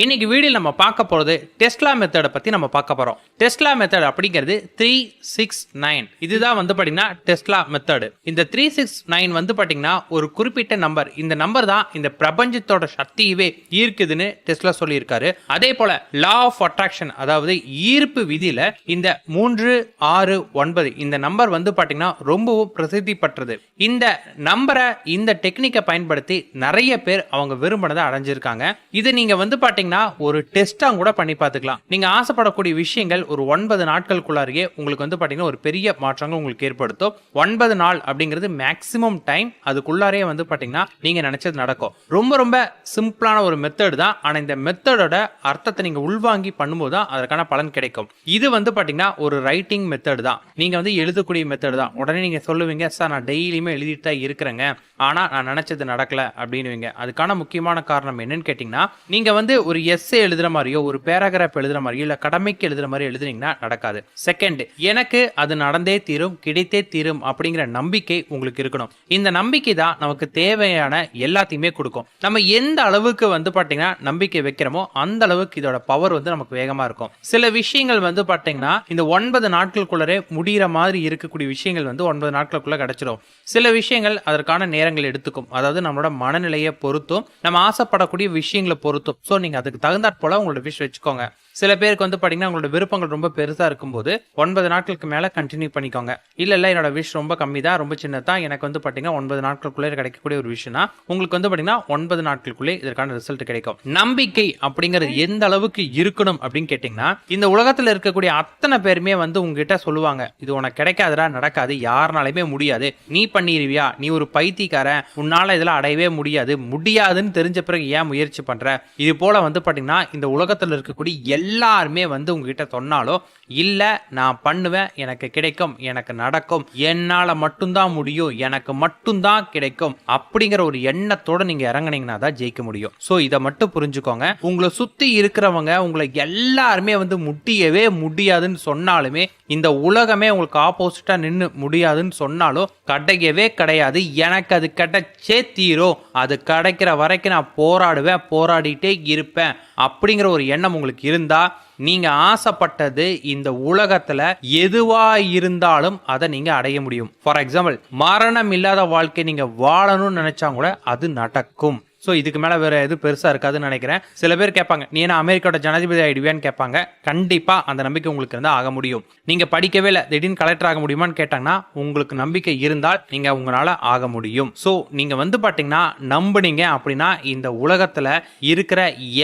இன்னைக்கு வீடியோ நம்ம பார்க்க போகிறது டெஸ்ட்லா மெத்தடை பற்றி நம்ம பார்க்க போகிறோம் டெஸ்ட்லா மெத்தட் அப்படிங்கிறது த்ரீ சிக்ஸ் நைன் இதுதான் வந்து பார்த்தீங்கன்னா டெஸ்லா மெத்தடு இந்த த்ரீ சிக்ஸ் நைன் வந்து பார்த்தீங்கன்னா ஒரு குறிப்பிட்ட நம்பர் இந்த நம்பர் தான் இந்த பிரபஞ்சத்தோட சக்தியவே ஈர்க்குதுன்னு டெஸ்ட்லா சொல்லியிருக்காரு. அதே போல லா ஆஃப் அட்ராக்ஷன் அதாவது ஈர்ப்பு விதியில் இந்த மூன்று ஆறு ஒன்பது இந்த நம்பர் வந்து பார்த்தீங்கன்னா ரொம்பவும் பிரசித்தி பெற்றது. இந்த நம்பரை இந்த டெக்னிக்கை பயன்படுத்தி நிறைய பேர் அவங்க விரும்பினதை அடைஞ்சிருக்காங்க. இது நீங்கள் வந்து பார்த்தீங்கன்னா ஒரு டெஸ்டா கூட பண்ணி பார்த்துக்கலாம். நீங்க ஆசைப்படக்கூடிய விஷயங்கள் ஒரு ஒன்பது நாட்களுக்குள்ளாரியே உங்களுக்கு வந்து பாத்தீங்கன்னா ஒரு பெரிய மாற்றங்கள் உங்களுக்கு ஏற்படுத்தும். ஒன்பது நாள் அப்படிங்கிறது மேக்ஸிமம் டைம் அதுக்குள்ளாரே வந்து பாத்தீங்கன்னா நீங்க நினச்சது நடக்கும். ரொம்ப ரொம்ப சிம்பிளான ஒரு மெத்தட் தான். ஆனால் இந்த மெத்தடோட அர்த்தத்தை நீங்கள் உள்வாங்கி பண்ணும்போது தான் அதற்கான பலன் கிடைக்கும். இது வந்து பாத்தீங்கன்னா ஒரு ரைட்டிங் மெத்தட் தான். நீங்கள் வந்து எழுதக்கூடிய மெத்தட் தான். உடனே நீங்கள் சொல்லுவீங்க சார் நான் டெய்லியுமே எழுதிட்டு தான் இருக்கிறேங்க. ஆனால் நான் நினச்சது நடக்கல. அப்படின்னுவீங்க. அதுக்கான முக்கியமான காரணம் என்னன்னு கேட்டிங்கன்னா நீங்கள் வந்து ஒரு எஸ்ஸே எழுதுற மாதிரியோ ஒரு பேராகிராஃப் எழுதுற மாதிரியோ இல்ல கடமைக்கு எழுதுற மாதிரி எழுதுனீங்கன்னா நடக்காது. செகண்ட் எனக்கு அது நடந்தே தீரும் கிடைத்தே தீரும் அப்படிங்கிற நம்பிக்கை உங்களுக்கு இருக்கணும். இந்த நம்பிக்கை தான் நமக்கு தேவையான எல்லாத்தையுமே கொடுக்கும். நம்ம எந்த அளவுக்கு வந்து பாத்தீங்கன்னா நம்பிக்கை வைக்கிறோமோ அந்த அளவுக்கு இதோட பவர் வந்து நமக்கு வேகமா இருக்கும். சில விஷயங்கள் வந்து பாத்தீங்கன்னா இந்த ஒன்பது நாட்களுக்குள்ளரே முடிகிற மாதிரி இருக்கக்கூடிய விஷயங்கள் வந்து ஒன்பது நாட்களுக்குள்ள கிடைச்சிடும் சில விஷயங்கள் அதற்கான நேரங்கள் எடுத்துக்கும். அதாவது நம்மளோட மனநிலையை பொறுத்தும் நம்ம ஆசைப்படக்கூடிய விஷயங்களை பொறுத்தும். ஸோ நீங்க அதுக்கு தகுந்தாற் போல உங்களோட விஷ் வச்சுக்கோங்க. சில பேருக்கு வந்து பார்த்தீங்கன்னா உங்களோட விருப்பங்கள் ரொம்ப பெருசாக இருக்கும்போது ஒன்பது நாட்களுக்கு மேலே கண்டினியூ பண்ணிக்கோங்க. இல்லை இல்லை என்னோட விஷ் ரொம்ப கம்மி தான் ரொம்ப சின்னதான் எனக்கு வந்து பார்த்தீங்கன்னா ஒன்பது நாட்களுக்குள்ளே கிடைக்கக்கூடிய ஒரு விஷயம்னா உங்களுக்கு வந்து பார்த்தீங்கன்னா ஒன்பது நாட்களுக்குள்ளே இதற்கான ரிசல்ட் கிடைக்கும். நம்பிக்கை அப்படிங்கிறது எந்த அளவுக்கு இருக்கணும் அப்படின்னு கேட்டிங்கன்னா இந்த உலகத்தில் இருக்கக்கூடிய அத்தனை பேருமே வந்து உங்ககிட்ட சொல்லுவாங்க இது உனக்கு கிடைக்காதுடா நடக்காது யாருனாலுமே முடியாது. நீ பண்ணிடுவியா நீ ஒரு பைத்தியக்காரன். உன்னால் இதெல்லாம் அடையவே முடியாது. முடியாதுன்னு தெரிஞ்ச பிறகு ஏன் முயற்சி பண்ணுற இது போல வந்து பார்த்தீங்கன்னா இந்த உலகத்தில் இருக்கக்கூடிய எல்லாருமே வந்து உங்ககிட்ட சொன்னாலோ இல்லை நான் பண்ணுவேன் எனக்கு கிடைக்கும் எனக்கு நடக்கும் என்னால் மட்டும்தான் முடியும் எனக்கு மட்டும்தான் கிடைக்கும் அப்படிங்கிற ஒரு எண்ணத்தோட நீங்கள் இறங்குனீங்கன்னா தான் ஜெயிக்க முடியும். ஸோ இதை மட்டும் புரிஞ்சுக்கோங்க. உங்களை சுற்றி இருக்கிறவங்க உங்களை எல்லாருமே வந்து முடியவே முடியாதுன்னு சொன்னாலுமே இந்த உலகமே உங்களுக்கு ஆப்போசிட்டாக நின்று முடியாதுன்னு சொன்னாலும் கிடையவே கிடையாது. எனக்கு அது கிடைச்சே தீரும். அது கிடைக்கிற வரைக்கும் நான் போராடுவேன் போராடிட்டே இருப்பேன் அப்படிங்கிற ஒரு எண்ணம் உங்களுக்கு இருந்தால் நீங்கள் ஆசைப்பட்டது இந்த உலகத்தில் எதுவாக இருந்தாலும் அதை நீங்கள் அடைய முடியும். ஃபார் எக்ஸாம்பிள் மரணம் இல்லாத வாழ்க்கை நீங்கள் வாழணும்னு நினச்சா கூட அது நடக்கும். ஸோ இதுக்கு மேலே வேறு எதுவும் பெருசாக இருக்காதுன்னு நினைக்கிறேன். சில பேர் கேட்பாங்க நீ என்ன அமெரிக்காவோட ஜனாதிபதி ஆயிடுவியான்னு கேட்பாங்க. கண்டிப்பாக அந்த நம்பிக்கை உங்களுக்கு இருந்தால் ஆக முடியும். நீங்கள் படிக்கவே இல்லை திடீர்னு கலெக்டர் ஆக முடியுமான்னு கேட்டாங்கன்னா உங்களுக்கு நம்பிக்கை இருந்தால் நீங்கள் உங்களால் ஆக முடியும். ஸோ நீங்கள் வந்து பார்த்தீங்கன்னா நம்புனீங்க அப்படின்னா இந்த உலகத்தில் இருக்கிற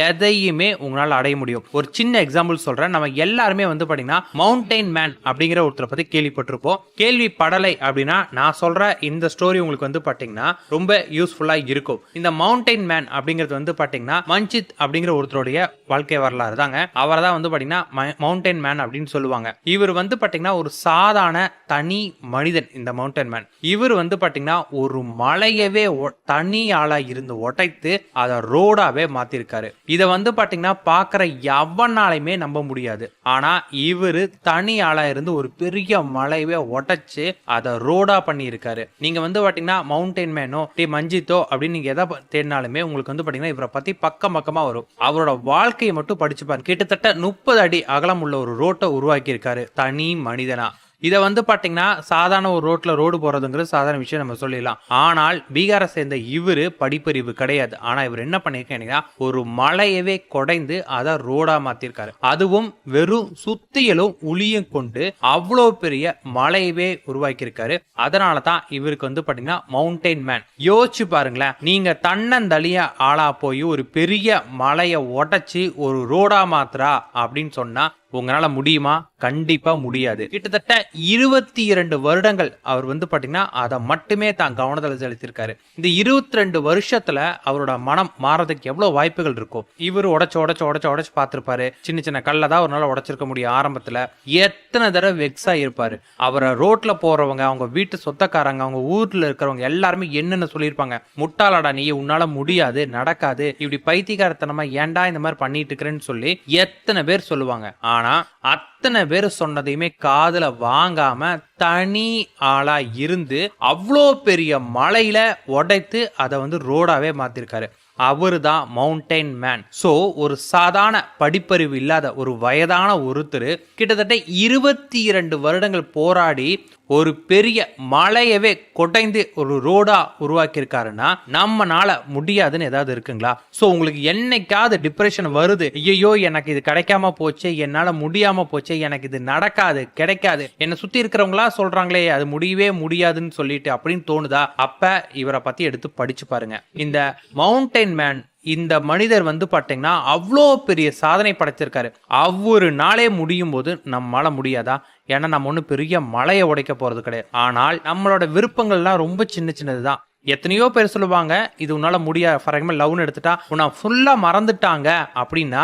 எதையுமே உங்களால் அடைய முடியும். ஒரு சின்ன எக்ஸாம்பிள் சொல்கிறேன் நம்ம எல்லாருமே வந்து பார்த்தீங்கன்னா மவுண்டைன் மேன் அப்படிங்கிற ஒருத்தரை பற்றி கேள்விப்பட்டிருப்போம். கேள்விப்படலை அப்படின்னா நான் சொல்கிற இந்த ஸ்டோரி உங்களுக்கு வந்து பார்த்தீங்கன்னா ரொம்ப யூஸ்ஃபுல்லாக இருக்கும். இந்த மவுண்ட் மவுண்டைன் மேன் அப்படிங்கிறது வந்து பார்த்தீங்கன்னா மஞ்சித் அப்படிங்கிற ஒருத்தருடைய வாழ்க்கை வரலாறு தாங்க. அவரை தான் வந்து பார்த்தீங்கன்னா மவுண்டைன் மேன் அப்படின்னு சொல்லுவாங்க. இவர் வந்து பார்த்தீங்கன்னா ஒரு சாதாரண தனி மனிதன் இந்த மவுண்டைன் மேன் இவர் வந்து பார்த்தீங்கன்னா ஒரு மலையவே ஒ- தனி இருந்து உடைத்து அதை ரோடாவே மாத்திருக்காரு. இதை வந்து பார்த்தீங்கன்னா பார்க்குற எவனாலையுமே நம்ப முடியாது. ஆனா இவர் தனி இருந்து ஒரு பெரிய மலையவே உடைச்சு அதை ரோடா பண்ணியிருக்காரு. நீங்க வந்து பார்த்தீங்கன்னா மவுண்டைன் மேனோ டே மஞ்சித்தோ அப்படின்னு நீங்க எதை தேடினா அப்படின்னாலுமே உங்களுக்கு வந்து பார்த்தீங்கன்னா இவரை பத்தி பக்கம் பக்கமா வரும். அவரோட வாழ்க்கையை மட்டும் படிச்சுப்பார். கிட்டத்தட்ட முப்பது அடி அகலம் உள்ள ஒரு ரோட்டை உருவாக்கியிருக்காரு தனி மனிதனா. இதை வந்து பார்த்தீங்கன்னா சாதாரண ஒரு ரோட்ல ரோடு போறதுங்கிறது சாதாரண விஷயம் நம்ம சொல்லிடலாம். ஆனால் பீகாரை சேர்ந்த இவரு படிப்பறிவு கிடையாது. ஆனா இவர் என்ன பண்ணிருக்கீங்கன்னா ஒரு மலையவே குடைந்து அதை ரோடா மாத்திருக்காரு. அதுவும் வெறும் சுத்தியலும் உளியும் கொண்டு அவ்வளோ பெரிய மலையவே உருவாக்கியிருக்காரு. அதனால தான் இவருக்கு வந்து பார்த்தீங்கன்னா மவுண்டெயின் மேன் யோசிச்சு பாருங்களேன் நீங்க தன்னந்தளிய ஆளா போய் ஒரு பெரிய மலையை உடச்சி ஒரு ரோடா மாத்திரா அப்படின்னு சொன்னா உங்களால முடியுமா? கண்டிப்பா முடியாது. கிட்டத்தட்ட இருபத்தி இரண்டு வருடங்கள் அவர் வந்து பாத்தீங்கன்னா அதை மட்டுமே தான் கவனத்தில் செலுத்தியிருக்காரு. இந்த இருபத்தி ரெண்டு வருஷத்துல அவரோட மனம் மாறதுக்கு எவ்வளவு வாய்ப்புகள் இருக்கும் இவர் உடச்சு உடச்சு உடச்சு உடச்சு பார்த்திருப்பாரு சின்ன சின்ன கல்லை தான் அவரால் உடச்சிருக்க முடியும் ஆரம்பத்துல. எத்தனை தடவை வெக்ஸ் ஆகியிருப்பாரு அவரை ரோட்ல போறவங்க அவங்க வீட்டு சொத்தக்காரங்க அவங்க ஊர்ல இருக்கிறவங்க எல்லாருமே என்னென்ன சொல்லியிருப்பாங்க? முட்டாளாடா நீ உன்னால முடியாது நடக்காது. இப்படி பைத்தியக்காரத்தனமா ஏன்டா இந்த மாதிரி பண்ணிட்டு இருக்கிறேன்னு சொல்லி எத்தனை பேர் சொல்லுவாங்க. ஆனா அத்தனை பேர் சொன்னதையுமே காதுல வாங்காம தனி ஆளா இருந்து அவ்வளோ பெரிய மலையில உடைத்து அதை வந்து ரோடாவே மாத்திருக்காரு. அவரு தான் மவுண்டைன் மேன் ஸோ ஒரு சாதாரண படிப்பறிவு இல்லாத ஒரு வயதான ஒருத்தர் கிட்டத்தட்ட இருபத்தி இரண்டு வருடங்கள் போராடி ஒரு பெரிய மலையவே கொடைந்து ஒரு ரோடா உருவாக்கியிருக்காருன்னா நம்மனால முடியாதுன்னு ஏதாவது இருக்குங்களா? ஸோ உங்களுக்கு என்னைக்காவது டிப்ரெஷன் வருது ஐயோ எனக்கு இது கிடைக்காம போச்சு என்னால் முடியாம போச்சு எனக்கு இது நடக்காது கிடைக்காது என்னை சுற்றி இருக்கிறவங்களா சொல்றாங்களே அது முடியவே முடியாதுன்னு சொல்லிட்டு அப்படின்னு தோணுதா? அப்ப இவரை பத்தி எடுத்து படிச்சு பாருங்க. இந்த மவுண்டைன் மேன் இந்த மனிதர் வந்து பார்த்தீங்கன்னா அவ்வளோ பெரிய சாதனை படைச்சிருக்காரு. ஒவ்வொரு நாளே முடியும் போது நம்மளால முடியாதா? ஏன்னா நம்ம ஒன்றும் பெரிய மலையை உடைக்க போறது கிடையாது. ஆனால் நம்மளோட விருப்பங்கள்லாம் ரொம்ப சின்ன சின்னது தான் எத்தனையோ பேர் சொல்லுவாங்க இது உன்னால முடியாது. ஃபார் எக்ஸாம்பிள் லவ்னு எடுத்துட்டா உன்னை ஃபுல்லாக மறந்துட்டாங்க. அப்படின்னா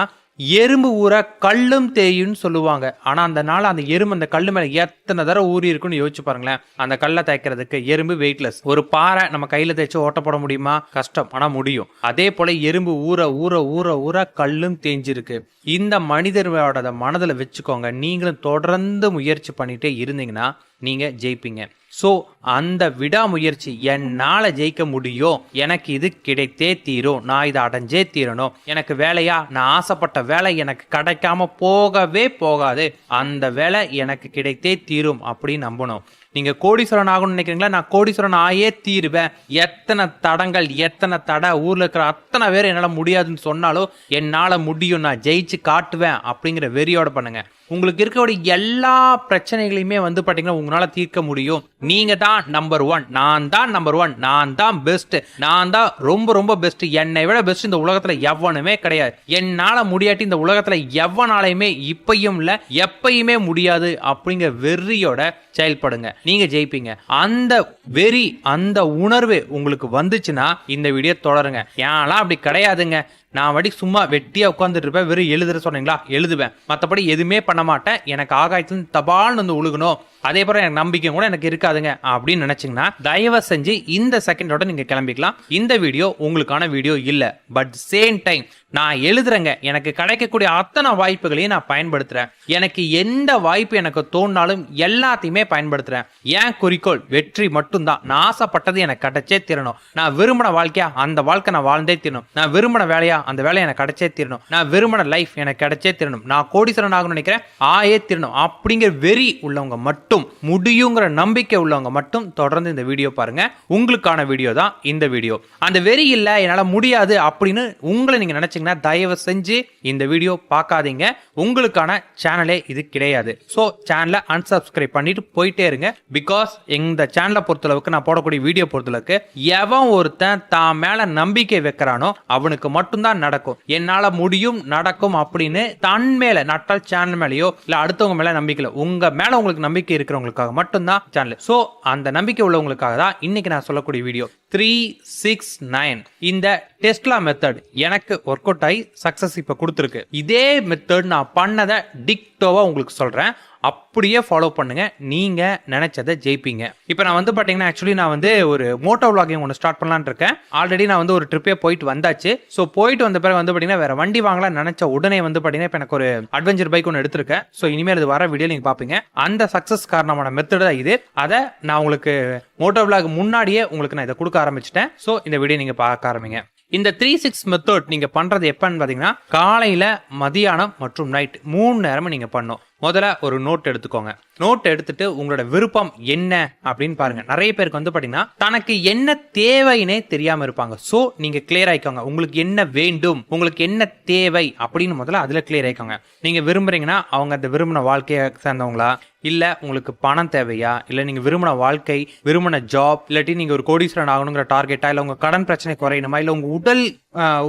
எறும்பு ஊற கல்லும் தேயும்னு சொல்லுவாங்க. ஆனா அந்த நாள் அந்த எறும்பு அந்த கல்லு மேல எத்தனை தடவை ஊறி இருக்குன்னு யோசிச்சு பாருங்களேன். அந்த கல்லை தேய்க்கிறதுக்கு எறும்பு வெயிட்லெஸ் ஒரு பாறை நம்ம கையில தேய்ச்சி ஓட்ட போட முடியுமா? கஷ்டம். ஆனா முடியும். அதே போல எறும்பு ஊற ஊற ஊற ஊற கல்லும் தேஞ்சிருக்கு. இந்த மனிதரோட மனதில் வச்சுக்கோங்க. நீங்களும் தொடர்ந்து முயற்சி பண்ணிட்டே இருந்தீங்கன்னா நீங்கள் ஜெயிப்பீங்க. ஸோ அந்த விடாமுயற்சி என்னால் ஜெயிக்க முடியும்? எனக்கு இது கிடைத்தே தீரும். நான் இதை அடைஞ்சே தீரணும். எனக்கு வேலையா? நான் ஆசைப்பட்ட வேலை எனக்கு கிடைக்காம போகவே போகாது. அந்த வேலை எனக்கு கிடைத்தே தீரும் அப்படின்னு நம்பணும். நீங்கள் கோடீஸ்வரன் ஆகணும்னு நினைக்கிறீங்களா? நான் கோடீஸ்வரன் ஆயே தீருவேன். எத்தனை தடங்கள் எத்தனை தடை ஊரில் இருக்கிற அத்தனை பேர் என்னால் முடியாதுன்னு சொன்னாலும் என்னால் முடியும். நான் ஜெயிச்சு காட்டுவேன் அப்படிங்கிற வெறியோட பண்ணுங்கள் உங்களுக்கு இருக்கக்கூடிய எல்லா பிரச்சனைகளையுமே வந்து பார்த்தீங்கன்னா உங்களால் தீர்க்க முடியும். நீங்க தான் நம்பர் ஒன் நான் தான் நம்பர் ஒன் நான் தான் பெஸ்ட் நான் தான் ரொம்ப ரொம்ப பெஸ்ட் என்னை விட பெஸ்ட் இந்த உலகத்தில் எவனுமே கிடையாது. என்னால் முடியாட்டி இந்த உலகத்தில் எவனாலையுமே இப்பையும் இல்லை எப்பயுமே முடியாது அப்படிங்கிற வெறியோட செயல்படுங்க. நீங்க ஜெயிப்பீங்க. அந்த வெறி அந்த உணர்வு உங்களுக்கு வந்துச்சுன்னா இந்த வீடியோ தொடருங்க. ஏன்லாம் அப்படி கிடையாதுங்க. நான் வடி சும்மா வெட்டியாக உட்காந்துட்டு இருப்பேன் வெறும் எழுதுற சொன்னீங்களா? எழுதுவேன். மற்றபடி எதுவுமே பண்ண மாட்டேன். எனக்கு ஆகாயத்துலேருந்து தபால்னு வந்து உழுகணும். அதே போல எனக்கு நம்பிக்கை கூட எனக்கு இருக்காதுங்க அப்படின்னு நினைச்சிங்கன்னா தயவு செஞ்சு இந்த செகண்டோட நீங்க கிளம்பிக்கலாம். இந்த வீடியோ உங்களுக்கான வீடியோ இல்லை. பட் சேம் டைம் நான் எழுதுறேங்க. எனக்கு கிடைக்கக்கூடிய அத்தனை வாய்ப்புகளையும் நான் பயன்படுத்துறேன். எனக்கு எந்த வாய்ப்பு எனக்கு தோணினாலும் எல்லாத்தையுமே பயன்படுத்துறேன். ஏன் குறிக்கோள்? வெற்றி மட்டும்தான். நான் ஆசைப்பட்டது எனக்கு கிடைச்சே தீரணும். நான் விரும்பின வாழ்க்கையா அந்த வாழ்க்கை நான் வாழ்ந்தே தீரணும். நான் விரும்பின வேலையா அந்த வேலையை எனக்கு கிடைச்சே தீரணும். நான் விரும்பின லைஃப் எனக்கு கிடைச்சே தீரணும். நான் கோடீஸ்வரன் ஆகணும்னு நினைக்கிறேன். ஆயே தீரணும். அப்படிங்கிற வெறி உள்ளவங்க மட்டும் மட்டும் முடியுங்கிற நம்பிக்கை உள்ளவங்க மட்டும் தொடர்ந்து இந்த வீடியோ பாருங்க. உங்களுக்கான வீடியோ தான் இந்த வீடியோ. அந்த வெறி இல்லை என்னால் முடியாது அப்படின்னு உங்களை நீங்க நினைச்சீங்கன்னா தயவு செஞ்சு இந்த வீடியோ பார்க்காதீங்க. உங்களுக்கான சேனலே இது கிடையாது. ஸோ சேனலை அன்சப்ஸ்கிரைப் பண்ணிட்டு போயிட்டே இருங்க. பிகாஸ் இந்த சேனலை பொறுத்தளவுக்கு நான் போடக்கூடிய வீடியோ பொறுத்தளவுக்கு எவன் ஒருத்தன் தான் மேல நம்பிக்கை வைக்கிறானோ அவனுக்கு மட்டும்தான் நடக்கும். என்னால முடியும் நடக்கும் அப்படின்னு தன் மேல நட்டால் சேனல் மேலேயோ இல்ல அடுத்தவங்க மேல நம்பிக்கை உங்கள் உங்க மேல உங்களுக்கு நம்பிக்கை இருக்கிறவங்களுக்காக மட்டும்தான் சேனல் ஸோ அந்த நம்பிக்கை உள்ளவங்களுக்காக தான் இன்னைக்கு நான் சொல்லக்கூடிய வீடியோ த்ரீ சிக்ஸ் நைன் இந்த டெஸ்ட்லா மெத்தட் எனக்கு ஒர்க் அவுட் ஆகி சக்சஸ் இப்போ கொடுத்துருக்கு. இதே மெத்தட் நான் பண்ணதை டிக்டோவாக உங்களுக்கு சொல்கிறேன் அப்படியே ஃபாலோ பண்ணுங்க. நீங்க நினைச்சதை ஜெயிப்பீங்க. இப்போ நான் வந்து பார்த்தீங்கன்னா ஆக்சுவலி நான் வந்து ஒரு மோட்டோ vlogging ஒன்று ஸ்டார்ட் பண்ணலான்னு இருக்கேன். ஆல்ரெடி நான் வந்து ஒரு ட்ரிப்பே போயிட்டு வந்தாச்சு. ஸோ போயிட்டு வந்த பிறகு வந்து பார்த்தீங்கன்னா வேற வண்டி வாங்கலாம் நினைச்ச உடனே வந்து பார்த்தீங்கன்னா இப்போ எனக்கு ஒரு அட்வென்ச்சர் பைக் ஒன்று எடுத்திருக்கேன். ஸோ இனிமேல் இது வர வீடியோ நீங்க பார்ப்பீங்க அந்த சக்சஸ் காரணமான மெத்தட் தான் இது. அதை நான் உங்களுக்கு மோட்டோ vlog முன்னாடியே உங்களுக்கு நான் இதை கொடுக்க ஆரம்பிச்சிட்டேன். ஸோ இந்த வீடியோ நீங்க பார்க்க ஆரம்பிங்க. இந்த த்ரீ சிக்ஸ் மெத்தட் நீங்க பண்றது எப்பன்னு பாத்தீங்கன்னா காலையில மதியானம் மற்றும் நைட் மூணு நேரமும் நீங்க பண்ணும். முதல்ல ஒரு நோட் எடுத்துக்கோங்க. நோட் எடுத்துட்டு உங்களோட விருப்பம் என்ன அப்படின்னு பாருங்க. நிறைய பேருக்கு வந்து பாத்தீங்கன்னா தனக்கு என்ன தேவைன்னே தெரியாம இருப்பாங்க. சோ நீங்க கிளியர் ஆயிக்கோங்க. உங்களுக்கு என்ன வேண்டும்? உங்களுக்கு என்ன தேவை? அப்படின்னு முதல்ல அதுல கிளியர் ஆயிக்கோங்க. நீங்க விரும்புறீங்கன்னா அவங்க அந்த விரும்பின வாழ்க்கையை சேர்ந்தவங்களா? இல்ல உங்களுக்கு பணம் தேவையா? இல்ல நீங்க விரும்பின வாழ்க்கை விரும்பின ஜாப் இல்லாட்டி நீங்க ஒரு கோடீஸ்வரன் ஆகணுங்கிற டார்கெட்டா இல்ல உங்க கடன் பிரச்சனை குறையணுமா? இல்ல உங்க உடல்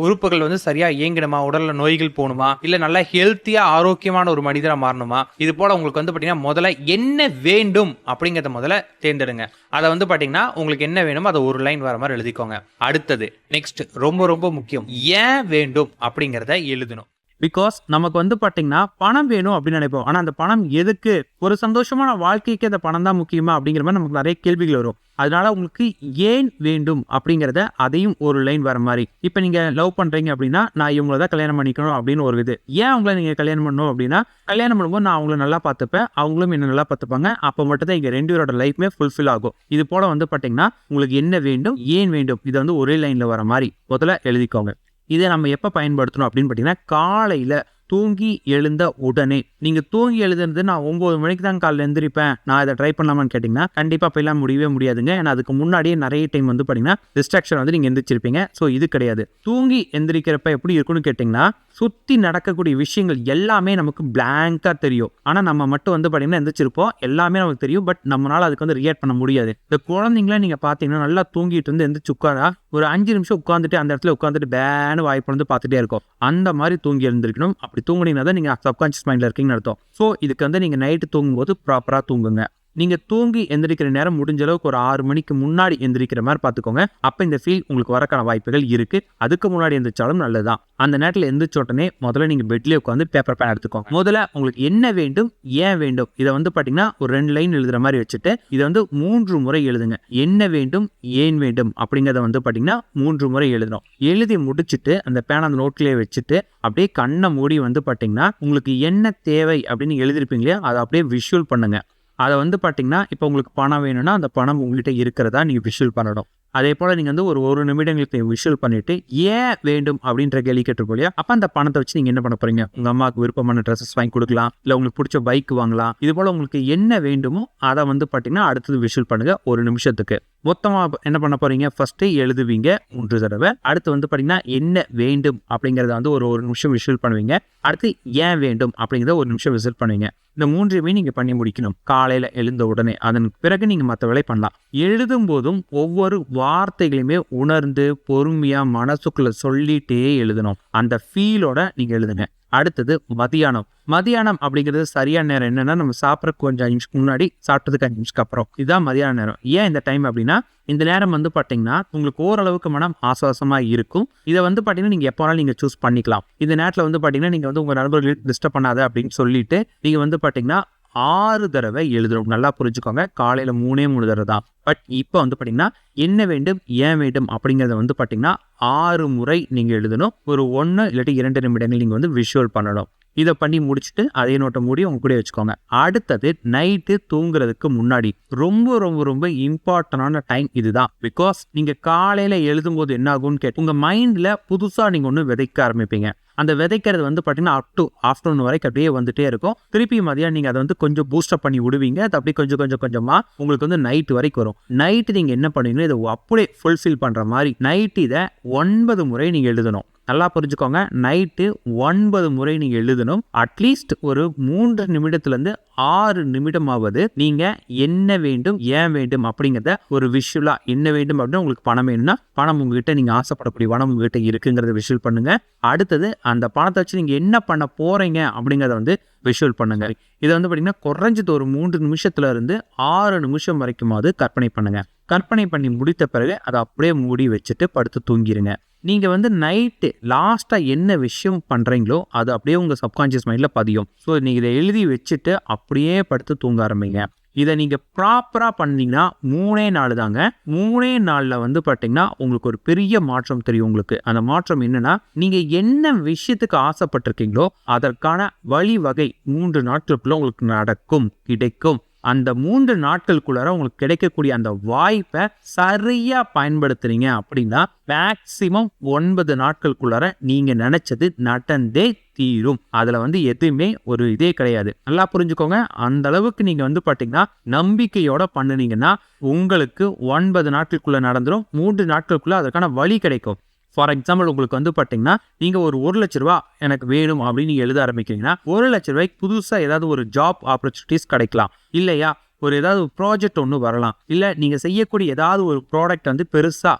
உறுப்புகள் வந்து சரியா இயங்கிடுமா? உடல்ல நோய்கள் போகணுமா இல்ல நல்லா ஹெல்த்தியா ஆரோக்கியமான ஒரு மனிதரா மாறணுமா? இது போல உங்களுக்கு வந்து பாத்தீங்கன்னா முதல்ல என்ன வேண்டும் அப்படிங்கறத முதல்ல தேர்ந்தெடுங்க. அதை வந்து பாத்தீங்கன்னா உங்களுக்கு என்ன வேணுமோ அதை ஒரு லைன் வர மாதிரி எழுதிக்கோங்க. அடுத்தது நெக்ஸ்ட் ரொம்ப ரொம்ப முக்கியம். ஏன் வேண்டும் அப்படிங்கிறத எழுதணும். பிகாஸ் நமக்கு வந்து பார்த்திங்கன்னா பணம் வேணும் அப்படின்னு நினைப்போம். ஆனால் அந்த பணம் எதுக்கு? ஒரு சந்தோஷமான வாழ்க்கைக்கு அந்த பணம் தான் முக்கியமா அப்படிங்கிற மாதிரி நமக்கு நிறைய கேள்விகள் வரும். அதனால உங்களுக்கு ஏன் வேண்டும் அப்படிங்கிறத அதையும் ஒரு லைன் வர மாதிரி. இப்போ நீங்க லவ் பண்றீங்க அப்படின்னா நான் இவங்கள தான் கல்யாணம் பண்ணிக்கணும் அப்படின்னு ஒரு இது. ஏன் அவங்கள நீங்க கல்யாணம் பண்ணணும் அப்படின்னா கல்யாணம் பண்ணும்போது நான் அவங்கள நல்லா பார்த்துப்பேன் அவங்களும் என்ன நல்லா பார்த்துப்பாங்க. அப்போ மட்டும் தான் இங்க ரெண்டு பேரோட லைஃப்மே ஃபுல்ஃபில் ஆகும். இது போல வந்து பார்த்தீங்கன்னா உங்களுக்கு என்ன வேண்டும் ஏன் வேண்டும் இதை வந்து ஒரே லைன்ல வர மாதிரி. முதல்ல எழுதிக்கோங்க. இதை நம்ம எப்போ பயன்படுத்தணும் அப்படின்னு பார்த்தீங்கன்னா காலையில் தூங்கி எழுந்த உடனே நீங்கள் தூங்கி எழுதுறது நான் ஒம்பது மணிக்கு தான் காலையில் எழுந்திருப்பேன் நான் இதை ட்ரை பண்ணலாமான்னு கேட்டிங்கன்னா கண்டிப்பாக அப்போலாம் முடியவே முடியாதுங்க. ஏன்னா அதுக்கு முன்னாடியே நிறைய டைம் வந்து பார்த்தீங்கன்னா டிஸ்ட்ராக்ஷன் வந்து நீங்கள் எந்திரிச்சிருப்பீங்க. ஸோ இது கிடையாது. தூங்கி எந்திரிக்கிறப்ப எப்படி இருக்குன்னு கேட்டிங்கன்னா சுற்றி நடக்கக்கூடிய விஷயங்கள் எல்லாமே நமக்கு பிளாங்காக தெரியும். ஆனால் நம்ம மட்டும் வந்து பார்த்தீங்கன்னா எந்திரிச்சிருப்போம். எல்லாமே நமக்கு தெரியும். பட் நம்மளால அதுக்கு வந்து ரியாக்ட் பண்ண முடியாது. இந்த குழந்தைங்கள நீங்கள் பார்த்தீங்கன்னா நல்லா தூங்கிட்டு வந்து எந்திரிச்சு உட்காரா ஒரு அஞ்சு நிமிஷம் உட்காந்துட்டு அந்த இடத்துல உட்காந்துட்டு பேனு வாய்ப்பு வந்து பார்த்துட்டே இருக்கும். அந்த மாதிரி தூங்கி எழுந்திருக்கணும். அப்படி தூங்குனீங்கன்னா தான் நீங்கள் சப்கான்ஷியஸ் மைண்டில் இருக்கீங்கன்னு அர்த்தம். ஸோ இதுக்கு வந்து நீங்கள் நைட்டு தூங்கும்போது ப்ராப்பராக தூங்குங்க. நீங்கள் தூங்கி எந்திரிக்கிற நேரம் முடிஞ்ச அளவுக்கு ஒரு ஆறு மணிக்கு முன்னாடி எந்திரிக்கிற மாதிரி பார்த்துக்கோங்க. அப்போ இந்த ஃபீல் உங்களுக்கு வரக்கான வாய்ப்புகள் இருக்குது அதுக்கு முன்னாடி எந்திரிச்சாலும் நல்லதுதான். அந்த நேரத்தில் எந்திரிச்ச உடனே முதல்ல நீங்கள் பெட்லேயே உட்காந்து பேப்பர் பேன் எடுத்துக்கோங்க. முதல்ல உங்களுக்கு என்ன வேண்டும் ஏன் வேண்டும்? இதை வந்து பார்த்தீங்கன்னா ஒரு ரெண்டு லைன் எழுதுற மாதிரி வச்சுட்டு இதை வந்து மூன்று முறை எழுதுங்க. என்ன வேண்டும் ஏன் வேண்டும்? அப்படிங்கிறத வந்து பார்த்தீங்கன்னா மூன்று முறை எழுதணும். எழுதி முடிச்சுட்டு அந்த பேனை அந்த நோட்லேயே வச்சுட்டு அப்படியே கண்ணை மூடி வந்து பார்த்தீங்கன்னா உங்களுக்கு என்ன தேவை அப்படின்னு எழுதிருப்பீங்களே அதை அப்படியே விஷுவல் பண்ணுங்கள் அதை வந்து பார்த்திங்கன்னா இப்போ உங்களுக்கு பணம் வேணும்னா அந்த பணம் உங்கள்கிட்ட இருக்கிறதா நீங்கள் விஷுவல் பண்ணணும். அதே போல் நீங்கள் வந்து ஒரு ஒரு நிமிடங்களுக்கு விஷுவல் பண்ணிவிட்டு ஏன் வேண்டும்? அப்படின்ற கேள்வி கேட்டிருக்கோம் இல்லையா? அப்போ அந்த பணத்தை வச்சு நீங்கள் என்ன பண்ண போகிறீங்க உங்கள் அம்மாவுக்கு விருப்பமான ட்ரெஸ்ஸஸ் வாங்கி கொடுக்கலாம். இல்லை உங்களுக்கு பிடிச்ச பைக் வாங்கலாம். இது போல் உங்களுக்கு என்ன வேண்டுமோ அதை வந்து பார்த்தீங்கன்னா அடுத்தது விஷுவல் பண்ணுங்கள் ஒரு நிமிஷத்துக்கு. மொத்தமாக என்ன பண்ண போகிறீங்க ஃபஸ்ட்டு எழுதுவீங்க மூன்று தடவை. அடுத்து வந்து பார்த்தீங்கன்னா என்ன வேண்டும்? அப்படிங்கிறத வந்து ஒரு ஒரு நிமிஷம் விஷுவல் பண்ணுவீங்க. அடுத்து ஏன் வேண்டும்? அப்படிங்கிறத ஒரு நிமிஷம் விசிட் பண்ணுவீங்க. இந்த மூன்றையுமே நீங்கள் பண்ணி முடிக்கணும். காலையில் எழுந்த உடனே. அதன் பிறகு நீங்கள் மற்ற வேலை பண்ணலாம். எழுதும் போதும் ஒவ்வொரு வார்த்தைகளையுமே உணர்ந்து பொறுமையாக மனசுக்குள்ள சொல்லிட்டே எழுதணும். அந்த ஃபீலோட நீங்கள் எழுதுங்க. அடுத்தது மதியானம். மதியானம் அப்படிங்கிறது சரியான நேரம் என்னன்னா நம்ம சாப்பிட்ற கொஞ்சம் அஞ்சு நிமிஷம் முன்னாடி சாப்பிட்டதுக்கு அஞ்சு நிமிஷம் அப்புறம். இதுதான் மதியான நேரம். ஏன் இந்த டைம் அப்படின்னா இந்த நேரம் வந்து பார்த்தீங்கன்னா உங்களுக்கு ஓரளவுக்கு மனம் ஆசுவாசமாக இருக்கும். இதை வந்து பார்த்தீங்கன்னா நீங்கள் எப்போ வேணாலும் நீங்கள் சூஸ் பண்ணிக்கலாம். இந்த நேரத்தில் வந்து பார்த்தீங்கன்னா நீங்கள் வந்து உங்கள் நண்பர்களுக்கு டிஸ்டர்ப் பண்ணாத அப்படின்னு சொல்லிட்டு நீங்கள் வந்து பார்த்தீங்கன்னா ஆறு தடவை எழுதுறோம். நல்லா புரிஞ்சுக்கோங்க. காலையில் மூணே மூணு தடவை தான். பட் இப்போ வந்து பார்த்திங்கன்னா என்ன வேண்டும் ஏன் வேண்டும் அப்படிங்கிறத வந்து பார்த்திங்கன்னா ஆறு முறை நீங்கள் எழுதணும். ஒரு ஒன்று இல்லாட்டி இரண்டு நிமிடங்கள் நீங்கள் வந்து விஷுவல் பண்ணணும். இதை பண்ணி முடிச்சுட்டு அதே நோட்டை மூடி உங்க கூட வச்சுக்கோங்க. அடுத்தது நைட்டு தூங்குறதுக்கு முன்னாடி ரொம்ப ரொம்ப ரொம்ப இம்பார்ட்டண்டான டைம் இதுதான். பிகாஸ் நீங்க காலையில எழுதும் போது என்ன ஆகும்னு கேட்டு உங்க மைண்ட்ல புதுசா நீங்க ஒன்று விதைக்க ஆரம்பிப்பீங்க. அந்த விதைக்கிறது வந்து பார்த்தீங்கன்னா அப் டு ஆஃப்டர்நூன் வரைக்கும் அப்படியே வந்துட்டே இருக்கும். திருப்பி மதியம் நீங்கள் அதை வந்து கொஞ்சம் பூஸ்டப் பண்ணி விடுவீங்க. அது அப்படியே கொஞ்சம் கொஞ்சம் கொஞ்சமாக உங்களுக்கு வந்து நைட்டு வரைக்கும் வரும். நைட்டு நீங்கள் என்ன பண்ணுவீங்கன்னா இதை அப்படியே ஃபுல்ஃபில் பண்ணுற மாதிரி நைட்டு இதை ஒன்பது முறை நீங்கள் எழுதணும். நல்லா புரிஞ்சுக்கோங்க. நைட்டு ஒன்பது முறை நீங்கள் எழுதணும். அட்லீஸ்ட் ஒரு மூன்று நிமிடத்துலேருந்து ஆறு நிமிடமாவது நீங்கள் என்ன வேண்டும் ஏன் வேண்டும் அப்படிங்கிறத ஒரு விஷுவலாக என்ன வேண்டும் அப்படின்னா உங்களுக்கு பணம் வேணும்னா பணம் உங்ககிட்ட நீங்கள் ஆசைப்படக்கூடிய பணம் உங்ககிட்ட இருக்குங்கிறத விஷுவல் பண்ணுங்கள் அடுத்தது அந்த பணத்தை வச்சு நீங்கள் என்ன பண்ண போகிறீங்க அப்படிங்கிறத வந்து விஷுவல் பண்ணுங்க. இதை வந்து பார்த்தீங்கன்னா குறைஞ்சது ஒரு மூன்று நிமிஷத்துல இருந்து ஆறு நிமிஷம் வரைக்குமாவது கற்பனை பண்ணுங்க. கற்பனை பண்ணி முடித்த பிறகு அதை அப்படியே மூடி வச்சுட்டு படுத்து தூங்கிடுங்க நீங்கள் வந்து நைட்டு லாஸ்ட்டாக என்ன விஷயம் பண்ணுறீங்களோ அது அப்படியே உங்கள் சப்கான்ஷியஸ் மைண்டில் பதியும். ஸோ நீங்கள் இதை எழுதி வச்சுட்டு அப்படியே படுத்து தூங்க ஆரம்பிங்க. இதை நீங்கள் ப்ராப்பராக பண்ணிங்கன்னா மூணே நாள் தாங்க. மூணே நாளில் வந்து பார்த்தீங்கன்னா உங்களுக்கு ஒரு பெரிய மாற்றம் தெரியும் உங்களுக்கு. அந்த மாற்றம் என்னன்னா நீங்கள் என்ன விஷயத்துக்கு ஆசைப்பட்டிருக்கீங்களோ அதற்கான வழிவகை மூன்று நாட்களுக்குள்ள உங்களுக்கு நடக்கும் கிடைக்கும். அந்த மூன்று நாட்களுக்குள்ளார உங்களுக்கு கிடைக்கக்கூடிய அந்த வாய்ப்பை சரியாக பயன்படுத்துறீங்க அப்படின்னா மேக்சிமம் ஒன்பது நாட்களுக்குள்ளார நீங்கள் நினச்சது நடந்தே தீரும். அதில் வந்து எதுவுமே ஒரு இதே கிடையாது. நல்லா புரிஞ்சுக்கோங்க. அந்த அளவுக்கு நீங்கள் வந்து பார்த்தீங்கன்னா நம்பிக்கையோட பண்ணுனீங்கன்னா உங்களுக்கு ஒன்பது நாட்களுக்குள்ளே நடந்துடும் மூன்று நாட்களுக்குள்ளே அதற்கான வழி கிடைக்கும். ஃபார் எக்ஸாம்பிள் உங்களுக்கு வந்து பார்த்தீங்கன்னா நீங்கள் ஒரு ஒரு லட்ச ரூபா எனக்கு வேணும் அப்படின்னு நீங்கள் எழுத ஆரம்பிக்கிறீங்கன்னா ஒரு லட்ச ரூபாய்க்கு புதுசாக ஏதாவது ஒரு ஜாப் ஆப்பர்ச்சுனிட்டிஸ் கிடைக்கலாம். இல்லையா? ஒரு ஏதாவது ப்ராஜெக்ட் ஒன்று வரலாம். இல்லை நீங்கள் செய்யக்கூடிய ஏதாவது ஒரு ப்ராடக்ட் வந்து பெருசாக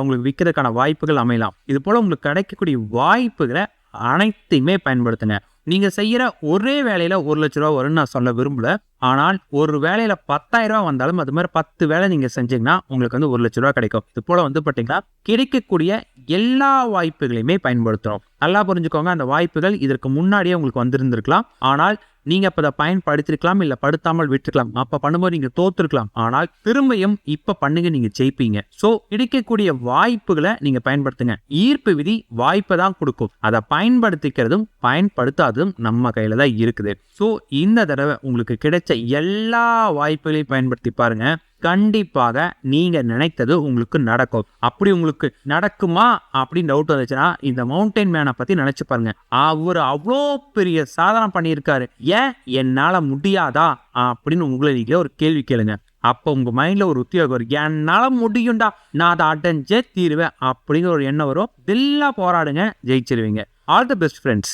உங்களுக்கு விற்கிறதுக்கான வாய்ப்புகள் அமையலாம். இது போல் உங்களுக்கு கிடைக்கக்கூடிய வாய்ப்புகளை அனைத்தையுமே பயன்படுத்துங்க. நீங்கள் செய்கிற ஒரே வேலையில் ஒரு லட்ச ரூபா வரும்னு நான் சொல்ல விரும்பல. ஆனால் ஒரு வேலையில் பத்தாயிரரூபா வந்தாலும் அது மாதிரி பத்து வேலை நீங்கள் செஞ்சீங்கன்னா உங்களுக்கு வந்து ஒரு லட்ச ரூபா கிடைக்கும். இது போல் வந்து பார்த்தீங்கன்னா கிடைக்கக்கூடிய எல்லா வாய்ப்புகளையுமே பயன்படுத்துகிறோம் நல்லா புரிஞ்சுக்கோங்க அந்த வாய்ப்புகள் இதற்கு முன்னாடியே உங்களுக்கு வந்திருந்திருக்கலாம். ஆனால் நீங்கள் அப்போ அதை பயன்படுத்திருக்கலாம் இல்லை படுத்தாமல் விட்டுருக்கலாம். அப்போ பண்ணும்போது நீங்கள் தோற்றுருக்கலாம் ஆனால் திரும்பியும் இப்போ பண்ணுங்க நீங்கள் ஜெயிப்பீங்க. ஸோ கிடைக்கக்கூடிய வாய்ப்புகளை நீங்கள் பயன்படுத்துங்க. ஈர்ப்பு விதி வாய்ப்பை தான் கொடுக்கும். அதை பயன்படுத்திக்கிறதும் பயன்படுத்தாததும் நம்ம கையில் தான் இருக்குது. ஸோ இந்த தடவை உங்களுக்கு கிடைச்ச எல்லா வாய்ப்புகளையும் பயன்படுத்தி பாருங்கள் கண்டிப்பாக நீங்கள் நினைத்தது உங்களுக்கு நடக்கும். அப்படி உங்களுக்கு நடக்குமா அப்படின்னு டவுட் வந்துச்சுன்னா இந்த மவுண்டைன் மேனை பற்றி நினச்சி பாருங்க. அவர் அவ்வளோ பெரிய சாதனை பண்ணியிருக்காரு. ஏன்? என்னால் முடியாதா? அப்படின்னு உங்களை நீங்க ஒரு கேள்வி கேளுங்க. அப்போ உங்கள் மைண்டில் ஒரு உத்தியோகம் வரும். என்னால் முடியும்டா. நான் அதை அடைஞ்சே தீருவேன் அப்படிங்கிற ஒரு எண்ணம் வரும். தில்லா போராடுங்க ஜெயிச்சிருவீங்க. All the best friends